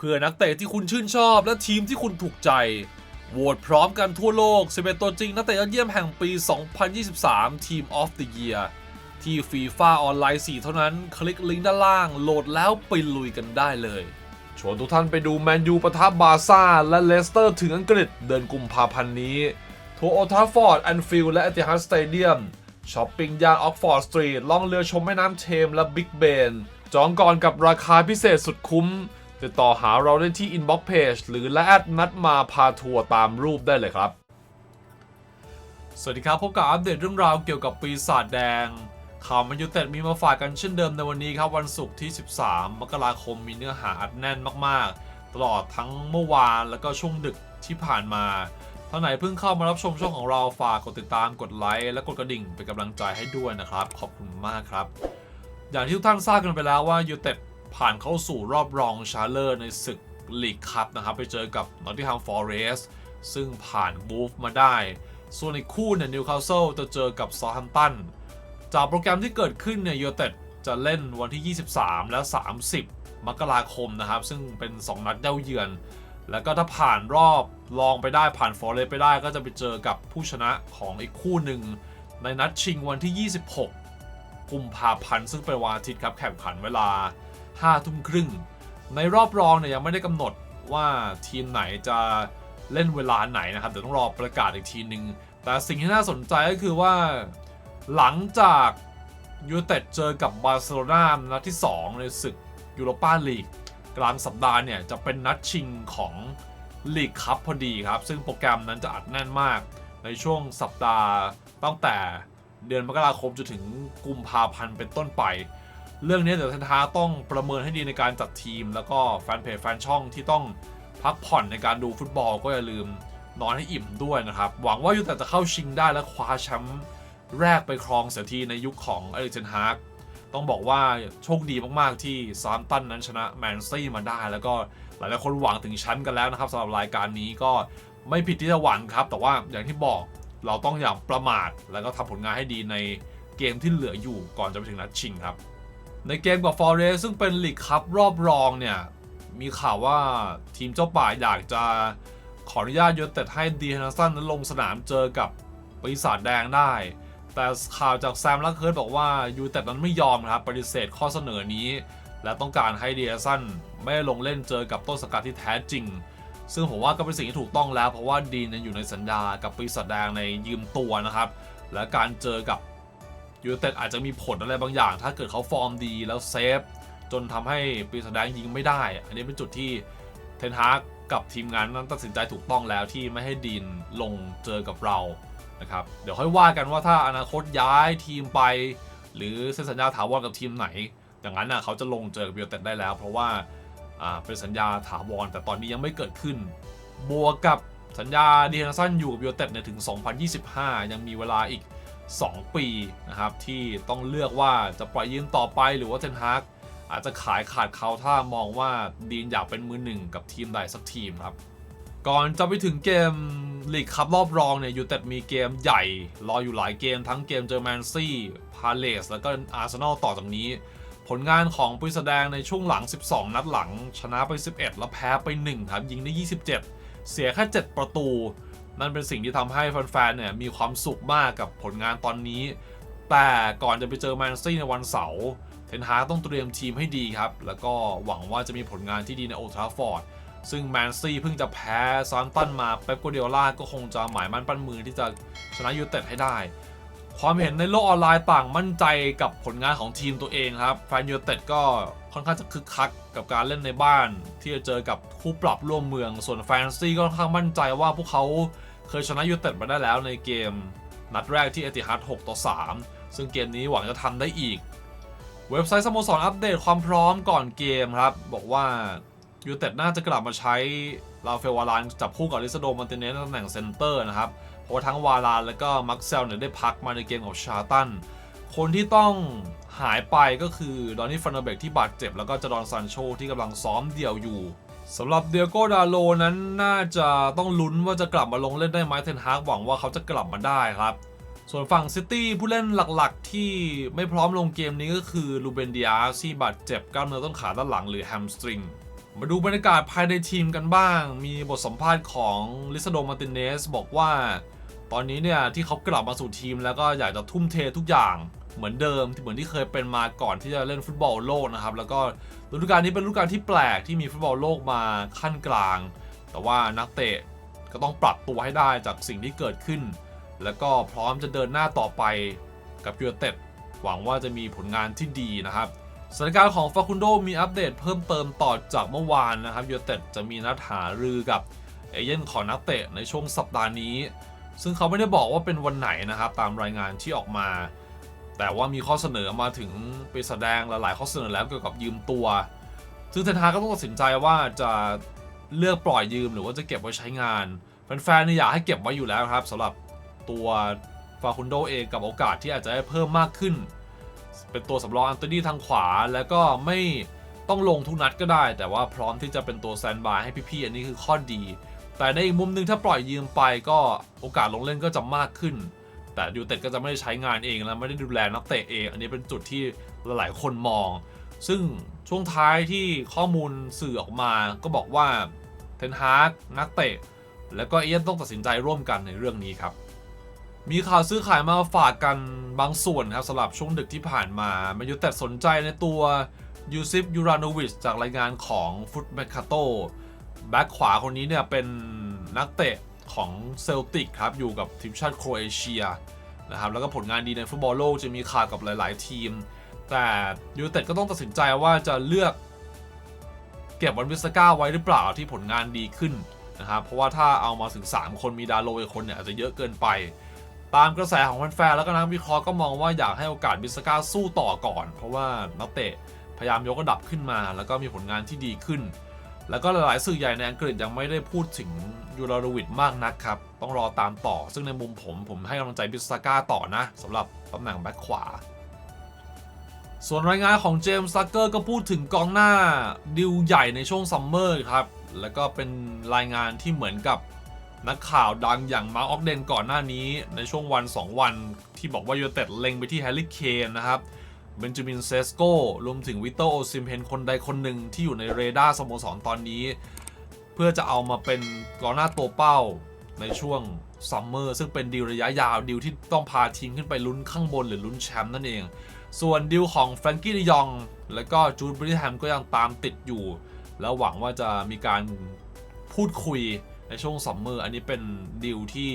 พื่อนักเตะที่คุณชื่นชอบและทีมที่คุณถูกใจ โหวตพร้อมกันทั่วโลก11ตัวจริงนักเตะยอดเยี่ยมแห่งปี 2023 Team of the Year ที่ FIFA ออนไลน์ 4 เท่านั้น คลิกลิงก์ด้านล่าง โหลดแล้วไปลุยกันได้เลยชวนทุกท่านไปดูแมนยูปะทะบาซ่า และเลสเตอร์ถึงอังกฤษเดือนกุมภาพันธ์นี้ทัวร์โอทาฟอร์ดแอนฟิลและเอติฮัดสเตเดียมช้อปปิ้งย่านออกฟอร์ดสตรีทล่องเรือชมแม่น้ำเทมและบิ๊กเบน จองก่อนกับราคาพิเศษสุดคุ้ม ติดต่อหาเราได้ที่ Inbox Page หรือและแอดนัดมาพาทัวร์ตามรูปได้เลยครับ สวัสดีครับ พบกับอัปเดตเรื่องราวเกี่ยวกับปีศาจแดง ข่าวมันยูเต็ดมีมาฝากกันเช่นเดิมในวันนี้ครับ วันศุกร์ที่ 13 มกราคมมีเนื้อหาอัดแน่นมากๆ ตลอดทั้งเมื่อวานแล้วก็ช่วงดึกที่ผ่านมาท่านไหนเพิ่งเข้ามารับชมช่องของเราฝากกดติดตามกดไลค์และกดกระดิ่งเป็นกำลังใจให้ด้วยนะครับ ขอบคุณมากครับ อย่างที่ทุกท่านทราบกันไปแล้วว่ายูเต็ด ผ่านเข้าสู่รอบรองชาเลอร์ในศึกลีกคัพนะครับ ไปเจอกับนอตติงแฮมฟอร์เรสต์ซึ่งผ่านบูฟมาได้ ส่วนอีกคู่เนี่ยนิวคาสเซิลจะเจอกับซอ u ัมตันจากโปรแกรมที่เกิดขึ้นเนี่ยยูเต็ดจะเล่นวันที่ 23 และ 30 มกราคมนะครับ ซึ่งเป็น 2 นัดเย้าเยือน แล้วก็ถ้าผ่านรอบรองไปได้ผ่านฟอร์เรสไปได้ก็จะไปเจอกับผู้ชนะของอีกคู่หนึ่ง ในนัดชิงวันที่ 26กุมภาพันธ์ซึ่งเป็นวันอาทิตย์ครับแข่งขันเวลา 5ทุ่มครึ่ง ในรอบรองเนี่ยยังไม่ได้กำหนดว่าทีมไหนจะเล่นเวลาไหนนะครับเดี๋ยวต้องรอประกาศอีกทีหนึ่งแต่สิ่งที่น่าสนใจก็คือว่าหลังจากยูเต็ดเจอกับบาร์เซโลนานัดที่ 2 ในศึกยูโรปาลีกกลางสัปดาห์เนี่ย จะเป็นนัดชิงของลีกคัพพอดีครับ ซึ่งโปรแกรมนั้นจะอัดแน่นมาก ในช่วงสัปดาห์ตั้งแต่เดือนมกราคมจนถึงกุมภาพันธ์เป็นต้นไป เรื่องนี้เดี๋ยวทันทาต้องประเมินให้ดีในการจัดทีม แล้วก็แฟนเพจแฟนช่องที่ต้องพักผ่อนในการดูฟุตบอลก็อย่าลืมนอนให้อิ่มด้วยนะครับ หวังว่ายูแต่จะเข้าชิงได้และคว้าแชมป์แรกไปครองเสียทีในยุคของเอริกเซนฮาร์กต้องบอกว่าโชคดีมากๆที่ซามตันนั้นชนะแมนซี่มาได้ แล้วก็หลายๆคนหวังถึงแชมป์กันแล้วนะครับสำหรับรายการนี้ก็ไม่ผิดที่จะหวังครับ แต่ว่าอย่างที่บอกเราต้องอย่าประมาท แล้วก็ทำผลงานให้ดีในเกมที่เหลืออยู่ก่อนจะไปถึงนัดชิงครับ ในเกมกับฟอร์เรสซึ่งเป็นลีกคัพรอบรองเนี่ย มีข่าวว่าทีมเจ้าป่าอยากจะขออนุญาตยศแต่ให้ดีฮันสันนั้นลงสนามเจอกับปีศาจแดงได้ แต่ข่าวจากแซมลักเคิร์ดบอกว่ายูแต่นั้นไม่ยอมนะครับปฏิเสธข้อเสนอนี้ และต้องการให้ดีฮันสันไม่ลงเล่นเจอกับต้นสกัดที่แท้จริง ซึ่งผมว่าก็เป็นสิ่งที่ถูกต้องแล้ว เพราะว่าดีนอยู่ในสัญญากับปีศาจแดงในยืมตัวนะครับ และการเจอกับ ยูเต็ดอาจจะมีผลอะไรบางอย่าง ถ้าเกิดเขาฟอร์มดีแล้วเซฟ จนทำให้ปีศาจแดงยิงไม่ได้ อันนี้เป็นจุดที่เทนฮากกับทีมงานนั้นตัดสินใจถูกต้องแล้วที่ไม่ให้ดีนลงเจอกับเรานะครับเดี๋ยวค่อยว่ากันว่าถ้าอนาคตย้ายทีมไป หรือเซ็นสัญญาถาวรกับทีมไหน อย่างนั้นนะเขาจะลงเจอกับยูเต็ดได้แล้ว เพราะว่าอ่าเป็นสัญญาถาวรแต่ตอนนี้ยังไม่เกิดขึ้น บวกกับสัญญาดีฮันสันอยู่กับยูเต็ดเนี่ยถึง 2025 ยังมีเวลาอีก 2 ปีนะครับที่ต้องเลือกว่าจะปล่อยยืมต่อไปหรือว่าเทนฮากอาจจะขายขาดเขาถ้ามองว่าดีนอยากเป็นมือหนึ่งกับทีมใดสักทีมครับ ก่อนจะไปถึงเกมลีกคัพรอบรองเนี่ยยูเต็ดมีเกมใหญ่ รออยู่หลายเกมทั้งเกมเจอแมนซี่พาเลสแล้วก็อาร์เซนอลต่อจากนี้ ผลงานของปุยแสดงในช่วงหลัง 12 นัดหลัง ชนะไป 11 แล้วแพ้ไป 1 ครับ ยิงได้ 27 เสียแค่ 7 ประตู นั่นเป็นสิ่งที่ทำให้แฟนๆเนี่ยมีความสุขมากกับผลงานตอนนี้ แต่ก่อนจะไปเจอแมนซี่ในวันเสาร์เทนฮาต้องเตรียมทีมให้ดีครับ แล้วก็หวังว่าจะมีผลงานที่ดีในโอทราฟอร์ดซึ่งแมนซี่เพิ่งจะแพ้ซานตันมาเป๊ปโกเดียล่าก็คงจะหมายมั่นปั้นมือที่จะชนะยูไนเต็ดให้ได้ ความเห็นในโลกออนไลน์ต่างมั่นใจกับผลงานของทีมตัวเองครับแฟนยูเต็ดก็ค่อนข้างจะคึกคักกับการเล่นในบ้าน ที่จะเจอกับคู่ปรับร่วมเมือง ส่วนแฟนซีก็ค่อนข้างมั่นใจว่าพวกเขาเคยชนะยูเต็ดมาได้แล้วในเกม นัดแรกที่เอติฮัด6ต่อ3 ซึ่งเกมนี้หวังจะทำได้อีก เว็บไซต์สโมสรอัปเดตความพร้อมก่อนเกมครับ บอกว่ายูเต็ดน่าจะกลับมาใช้ลาเฟวารานจับคู่กับลิซโดมันเตเนสตำแหน่งเซนเตอร์นะครับ เพราะทั้งวารานและก็มักเซลเนี่ยได้พักมาในเกมกับชาตัน คนที่ต้องหายไปก็คือดอนนี่ฟันเดเบกที่บาดเจ็บ แล้วก็จดอนซันโชที่กำลังซ้อมเดี่ยวอยู่สำหรับเดียโกดาโลนั้นน่าจะต้องลุ้นว่าจะกลับมาลงเล่นได้ไหมเทนฮากหวังว่าเขาจะกลับมาได้ครับ ส่วนฝั่งซิตี้ผู้เล่นหลักๆ ที่ไม่พร้อมลงเกมนี้ก็คือลูเบนเดียที่บาดเจ็บกล้ามเนื้อต้นขาด้านหลังหรือแฮมสตริงมาดูบรรยากาศภายในทีมกันบ้าง มีบทสัมภาษณ์ของลิซาโดมาร์ติเนสบอกว่า ตอนนี้เนี่ยที่เขากลับมาสู่ทีมแล้วก็อยากจะทุ่มเททุกอย่างเหมือนเดิมที่เหมือนที่เคยเป็นมาก่อนที่จะเล่นฟุตบอลโลกนะครับ แล้วก็ฤดูกาลนี้เป็นฤดูกาลที่แปลกที่มีฟุตบอลโลกมาขั้นกลาง แต่ว่านักเตะก็ต้องปรับตัวให้ได้จากสิ่งที่เกิดขึ้น แล้วก็พร้อมจะเดินหน้าต่อไปกับยูเนเต็ดหวังว่าจะมีผลงานที่ดีนะครับสถานการณ์ของฟาคุนโดมีอัปเดตเพิ่มเติมต่อจากเมื่อวานนะครับยูเนเต็ดจะมีนัดหารือกับเอเย่นของนักเตะในช่วงสัปดาห์นี้ ซึ่งเขาไม่ได้บอกว่าเป็นวันไหนนะครับ ตามรายงานที่ออกมา แต่ว่ามีข้อเสนอมาถึงไปแสดงหลายๆข้อเสนอแล้วเกี่ยวกับยืมตัว ซึ่งเทนฮาก็ต้องตัดสินใจว่าจะเลือกปล่อยยืมหรือว่าจะเก็บไว้ใช้งานแฟนๆเนี่ยอยากให้เก็บไว้อยู่แล้วครับสำหรับตัวฟาคุนโดเองกับโอกาสที่อาจจะได้เพิ่มมากขึ้น เป็นตัวสำรองอันโตนี่ทางขวาแล้วก็ไม่ต้องลงทุกนัดก็ได้ แต่ว่าพร้อมที่จะเป็นตัวแซนบายให้พี่ๆอันนี้คือข้อดี แต่ในอีกมุมหนึงถ้าปล่อยยืมไปก็โอกาสลงเล่นก็จะมากขึ้น แต่ยูเต็ดก็จะไม่ได้ใช้งานเองแล้วไม่ได้ดูแลนักเตะเอง อันนี้เป็นจุดที่หลายๆคนมอง ซึ่งช่วงท้ายที่ข้อมูลสื่อออกมาก็บอกว่าเทนฮาร์กนักเตะ แล้วก็เอียนต้องตัดสินใจร่วมกันในเรื่องนี้ครับมีข่าวซื้อขายมาฝากกันบางส่วนครับสำหรับช่วงดึกที่ผ่านมาแมนยูแต่สนใจในตัวยูซิฟยูรานวิชจากรายงานของฟุตแมคคาโต แบ็คขวาคนนี้เนี่ยเป็นนักเตะของเซลติกครับ อยู่กับทีมชาติโครเอเชียนะครับแล้วก็ผลงานดีในฟุตบอลโลกจะมีข่าวกับหลาย ๆ ทีม แต่ยูเต็ดก็ต้องตัดสินใจว่าจะเลือกเก็บวันวิสก้าไว้หรือเปล่าที่ผลงานดีขึ้นนะครับเพราะว่าถ้าเอามาถึง 3 คนมีดาโลอีกคนเนี่ยอาจจะเยอะเกินไป ตามกระแสของแฟนๆแล้วก็นักวิเคราะห์ก็มองว่าอยากให้โอกาสบิสก้าสู้ต่อก่อน เพราะว่านักเตะพยายามยกระดับขึ้นมา แล้วก็มีผลงานที่ดีขึ้น แล้วก็หลายๆสื่อใหญ่ในอังกฤษยังไม่ได้พูดถึงยูราโรวิดมากนักครับ ต้องรอตามต่อ ซึ่งในมุมผมผมให้กำลังใจบิสก้าต่อนะสำหรับตำแหน่งแบ็คขวา ส่วนรายงานของเจมส์ซักเกอร์ก็พูดถึงกองหน้าดิวใหญ่ในช่วงซัมเมอร์ครับ แล้วก็เป็นรายงานที่เหมือนกับนักข่าวดังอย่างมาร์ออกเดนก่อนหน้านี้ในช่วงวัน 2 วันที่บอกว่ายูเต็ดเล็งไปที่แฮร์รี่เคนนะครับ เบนจามินเซสโกรวมถึงวิโตโอซิมเพนคนใดคนหนึ่งที่อยู่ในเรดาร์สโมสรตอนนี้ เพื่อจะเอามาเป็นกองหน้าตัวเป้าในช่วงซัมเมอร์ซึ่งเป็นดีลระยะยาวดีลที่ต้องพาทีมขึ้นไปลุ้นข้างบนหรือลุ้นแชมป์นั่นเอง ส่วนดีลของแฟรงกี้ดิยอง และก็จูดบริแฮมก็ยังตามติดอยู่ แล้วหวังว่าจะมีการพูดคุยในช่วงซัมเมอร์อันนี้เป็นดีลที่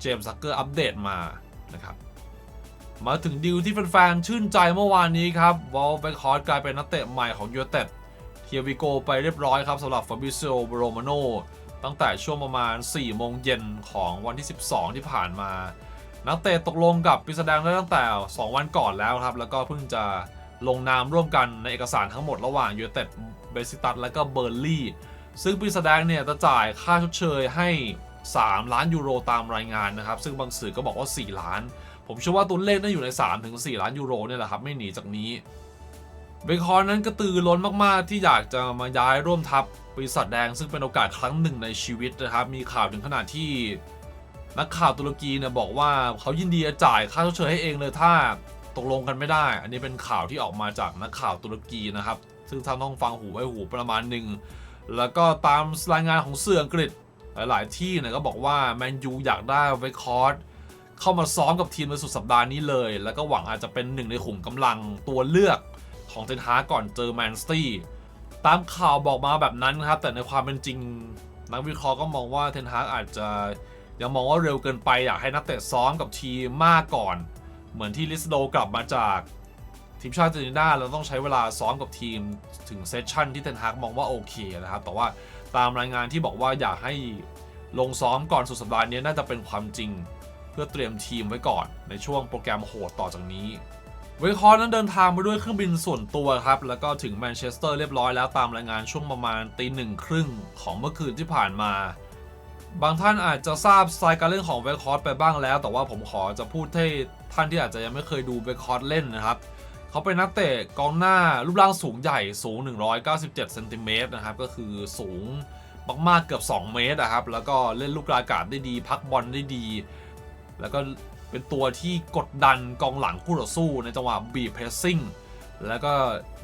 เจมส์ซักเกอร์อัปเดตมานะครับ มาถึงดีลที่แฟนๆชื่นใจเมื่อวานนี้ครับวอลเบคฮอร์กลายเป็นนักเตะใหม่ของยูเต็ดเทียวิโกไปเรียบร้อยครับสำหรับฟาบิโซโรมาโนตั้งแต่ช่วงประมาณ 4 โมงเย็นของวันที่ 12 ที่ผ่านมา นักเตะตกลงกับปีแสดงได้ตั้งแต่ 2 วันก่อนแล้วครับ แล้วก็เพิ่งจะลงนามร่วมกันในเอกสารทั้งหมดระหว่างยูเนเต็ดเบซิตัสและก็เบอร์ลี่ ซึ่งปีแสดงเนี่ยจะจ่ายค่าชดเชยให้ 3 ล้านยูโรตามรายงานนะครับ ซึ่งบางสื่อก็บอกว่า 4 ล้าน ผมเชื่อว่าตัวเลขน่าอยู่ใน3ถึง4ล้านยูโรเนี่ยแหละครับ ไม่หนีจากนี้เบคอนนั้นกระตือร้นมาก ๆ ที่อยากจะมาย้ายร่วมทัพปีศาจแดงซึ่งเป็นโอกาสครั้งหนึ่งในชีวิตนะครับ มีข่าวถึงขนาดที่นักข่าวตุรกีเนี่ยบอกว่าเขายินดีจะจ่ายค่าชดเชยให้เองเลยถ้าตกลงกันไม่ได้ อันนี้เป็นข่าวที่ออกมาจากนักข่าวตุรกีนะครับ ซึ่งท่านต้องฟังหูไว้หูประมาณหนึ่ง แล้วก็ตามรายงานของสื่ออังกฤษหลาย ๆ ที่เนี่ยก็บอกว่าแมนยูอยากได้เวคอร์ เข้ามาซ้อมกับทีมในสุดสัปดาห์นี้เลย แล้วก็หวังอาจจะเป็นหนึ่งในขุมกำลังตัวเลือกของเทนฮากก่อนเจอแมนสตี้ตามข่าวบอกมาแบบนั้นครับ แต่ในความเป็นจริง นักวิเคราะห์ก็มองว่าเทนฮากอาจจะยังมองว่าเร็วเกินไปอยากให้นักเตะซ้อมกับทีมมากก่อน เหมือนที่ลิสโดกลับมาจากทีมชาติเจนตินาเราต้องใช้เวลาซ้อมกับทีมถึงเซสชั่นที่เทนฮากมองว่าโอเคนะครับ แต่ว่าตามรายงานที่บอกว่าอยากให้ลงซ้อมก่อนสุดสัปดาห์นี้น่าจะเป็นความจริง เพื่อเตรียมทีมไว้ก่อนในช่วงโปรแกรมโหดต่อจากนี้ เวคอร์นั้นเดินทางมาด้วยเครื่องบินส่วนตัวครับ แล้วก็ถึงแมนเชสเตอร์เรียบร้อยแล้วตามรายงานช่วงประมาณตีหนึ่งครึ่งของเมื่อคืนที่ผ่านมา บางท่านอาจจะทราบสไตล์การเล่นของเวคอร์ไปบ้างแล้ว แต่ว่าผมขอจะพูดให้ท่านที่อาจจะยังไม่เคยดูเวคอร์เล่นนะครับเขาเป็นนักเตะกองหน้ารูปร่างสูงใหญ่สูง 197 เซนติเมตรนะครับ ก็คือสูงมาก ๆ เกือบ 2 เมตรนะครับ แล้วก็เล่นลูกกลางอากาศได้ดี พักบอลได้ดี แล้วก็เป็นตัวที่กดดันกองหลังคู่ต่อสู้ในจังหวะบีเพรสซิ่งแล้วก็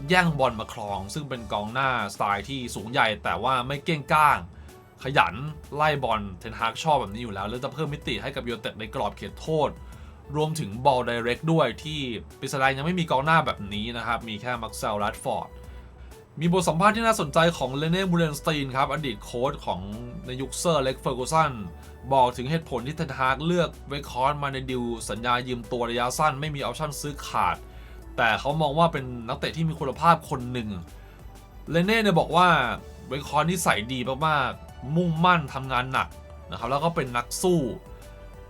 แย่งบอลมาครอง ซึ่งเป็นกองหน้าสไตล์ที่สูงใหญ่แต่ว่าไม่เก้งก้าง ขยันไล่บอลเทนฮากชอบแบบนี้อยู่แล้ว แล้วจะเพิ่มมิติให้กับยูเต็ดในกรอบเขตโทษ รวมถึงบอลไดเรกด้วยที่ปิสไลยังไม่มีกองหน้าแบบนี้นะครับ มีแค่มักเซลรัดฟอร์ด มีบทสัมภาษณ์ที่น่าสนใจของเลเน่บูเรนสตีนครับ อดีตโค้ชของในยุคเซอร์เล็กเฟอร์กูสันบอกถึงเหตุผลที่เทนฮากเลือกเวคคอนมาในดิวสัญญายืมตัวระยะสั้นไม่มีออปชั่นซื้อขาด แต่เขามองว่าเป็นนักเตะที่มีคุณภาพคนหนึ่งเลเน่เนี่ยบอกว่าเวคคอนนิสัยดีมากๆมุ่งมั่นทำงานหนักนะครับแล้วก็เป็นนักสู้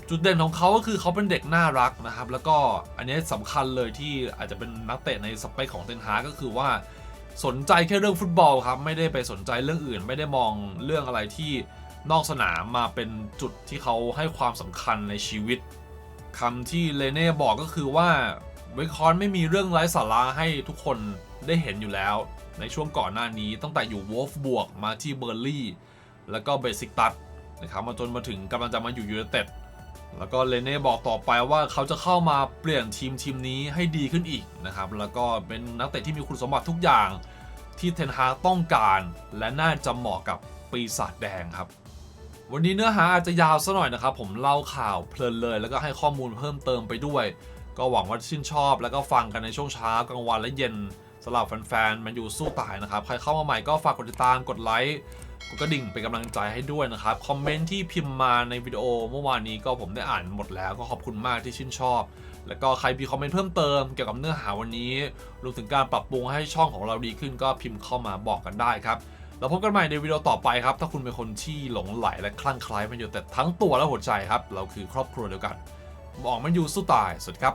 จุดเด่นของเขาก็คือเขาเป็นเด็กน่ารักนะครับ แล้วก็อันนี้สำคัญเลยที่อาจจะเป็นนักเตะในสเปคของเทนฮากก็คือว่า สนใจแค่เรื่องฟุตบอลครับ ไม่ได้ไปสนใจเรื่องอื่น ไม่ได้มองเรื่องอะไรที่นอกสนามมาเป็นจุดที่เขาให้ความสำคัญในชีวิตคำที่เลเน่บอกก็คือว่าเวคคอนไม่มีเรื่องไร้สาระให้ทุกคนได้เห็นอยู่แล้ว ในช่วงก่อนหน้านี้ตั้งแต่อยู่วอลฟบวกมาที่เบอร์ลี่ แล้วก็เบสิกตัสนะครับมาจนมาถึงกำลังจะมาอยู่ยูไนเต็ด แล้วก็เลเน่บอกต่อไปว่าเขาจะเข้ามาเปลี่ยนทีมทีมนี้ให้ดีขึ้นอีกนะครับ แล้วก็เป็นนักเตะที่มีคุณสมบัติทุกอย่างที่เทนฮากต้องการ และน่าจะเหมาะกับปีศาจแดงครับ วันนี้เนื้อหาอาจจะยาวซะหน่อยนะครับ ผมเล่าข่าวเพลินเลย แล้วก็ให้ข้อมูลเพิ่มเติมไปด้วย ก็หวังว่าชื่นชอบ แล้วก็ฟังกันในช่วงเช้ากลางวันและเย็น สำหรับแฟนๆมันอยู่สู้ตายนะครับ ใครเข้ามาใหม่ก็ฝากกดติดตามกดไลค์กดกระดิ่งเป็นกำลังใจให้ด้วยนะครับ คอมเมนต์ที่พิมพ์มาในวิดีโอเมื่อวานนี้ก็ผมได้อ่านหมดแล้วก็ขอบคุณมากที่ชื่นชอบ แล้วก็ใครมีคอมเมนต์เพิ่มเติมเกี่ยวกับเนื้อหาวันนี้รวมถึงการปรับปรุงให้ช่องของเราดีขึ้นก็พิมพ์เข้ามาบอกกันได้ครับแล้วพบกันใหม่ในวิดีโอต่อไปครับ ถ้าคุณเป็นคนที่หลงไหลและคลั่งไคล้มันอยู่แต่ทั้งตัวและหัวใจครับ เราคือครอบครัวเดียวกันบอกมันอยู่สู้ตายสวัสดีครับ